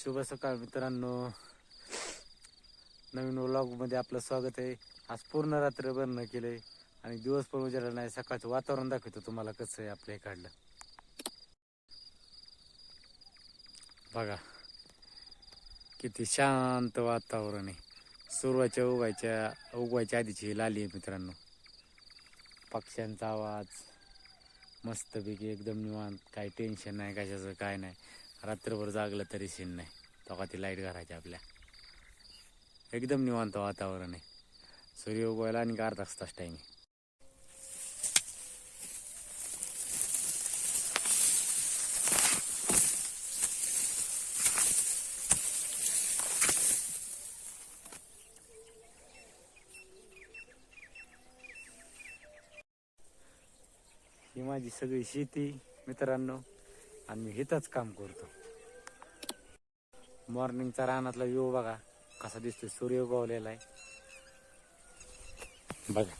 शुभ सकाळ मित्रांनो. नवीन व्लॉगमध्ये आपलं स्वागत आहे. आज पूर्ण रात्र बंद केलंय आणि दिवस पण उजाडला नाही. सकाळचं वातावरण दाखवतो तुम्हाला कसं आहे आपल्या इकडलं बघा किती शांत वातावरण आहे. सुरुवाच्या उगायच्या उगवायच्या आधीची ही लाली आहे मित्रांनो. पक्ष्यांचा आवाज मस्तपैकी एकदम निवांत. काही टेन्शन नाही कशाचं काय नाही. रात्रभर जागलं तरी सीन नाही. तेव्हा ती लाइट घालायची आपल्या. एकदम निवांत वातावरण आहे. सूर्य उगवायला आणि अर्धा तास टाईम आहे. ही माझी सगळी शेती मित्रांनो. आणि मी इथंच काम करतो. मॉर्निंगचा रानातला व्ह्यू बघा कसा दिसतोय. सूर्य उगवलेला आहे. बघा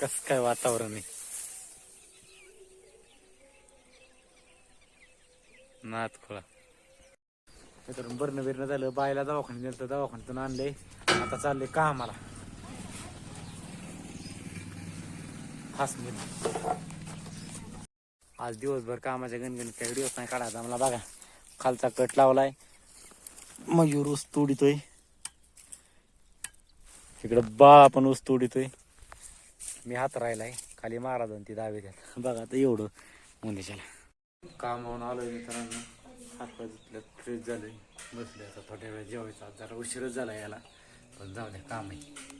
कस काय वातावरण आहे. नात खोळा. मित्रांनो बरणं बिरणं झालं. बायला दवाखान्यात गेलं तर दवाखान्यातून आणले आता चालले कामाला. फास आज दिवसभर कामाच्या गणगणीत काही दिवस नाही काढायचा. मला बघा खालचा कट लावलाय. मयूर ऊस तोडितोय. तिकडं बाळा पण ऊस तोडितोय. मी हात राहिलाय. खाली महाराज ती दावे द्या बघा आता एवढं. मुलीच्याला काम होऊन आलोय मित्रांनो. हात पाय फ्रेश झालोय. बसले आता थोड्या वेळ जेवायचा जरा उशीरच झाला याला. पण जाऊ द्या काम आहे.